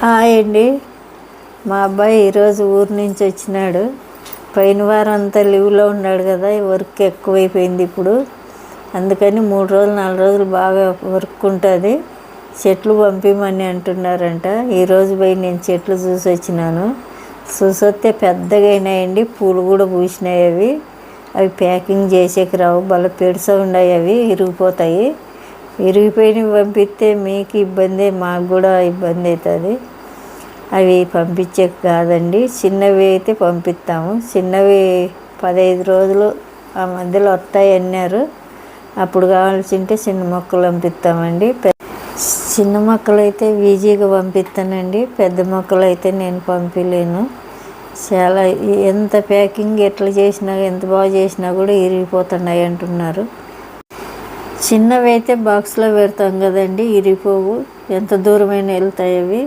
Hi అండి. మా అబ్బాయి ఈరోజు ఊరు నుంచి వచ్చినాడు. పోయిన వారం అంతా లీవ్లో ఉన్నాడు కదా వర్క్ ఎక్కువైపోయింది ఇప్పుడు. అందుకని మూడు రోజులు నాలుగు రోజులు బాగా వర్క్ ఉంటుంది. చెట్లు పంపిమని అంటున్నారంట. ఈరోజు పోయి నేను చెట్లు చూసి వచ్చినాను. చూసి వస్తే పెద్దగా అయినాయండి. పూలు కూడా పూసినాయి అవి. అవి ప్యాకింగ్ చేసేకి రావు. భలే పెడుసా ఉన్నాయి అవి. ఇరిగిపోతాయి. విరిగిపోయినవి పంపిస్తే మీకు ఇబ్బంది మాకు కూడా ఇబ్బంది అవుతుంది అవి పంపించే కాదండి. చిన్నవి అయితే పంపిస్తాము. చిన్నవి పదహైదు రోజులు ఆ మధ్యలో వస్తాయి అన్నారు. అప్పుడు కావాల్సింటే చిన్న మొక్కలు పంపిస్తామండి. చిన్న మొక్కలు అయితే ఈజీగా పంపిస్తానండి. పెద్ద మొక్కలు అయితే నేను పంపించలేను చాలా ఎంత ప్యాకింగ్ ఎట్లా చేసినా ఎంత బాగా చేసినా కూడా ఇరిగిపోతున్నాయి అంటున్నారు. చిన్నవి అయితే బాక్స్లో పెడతాం కదండి ఇరిపోవు ఎంత దూరమైనా వెళ్తాయి అవి.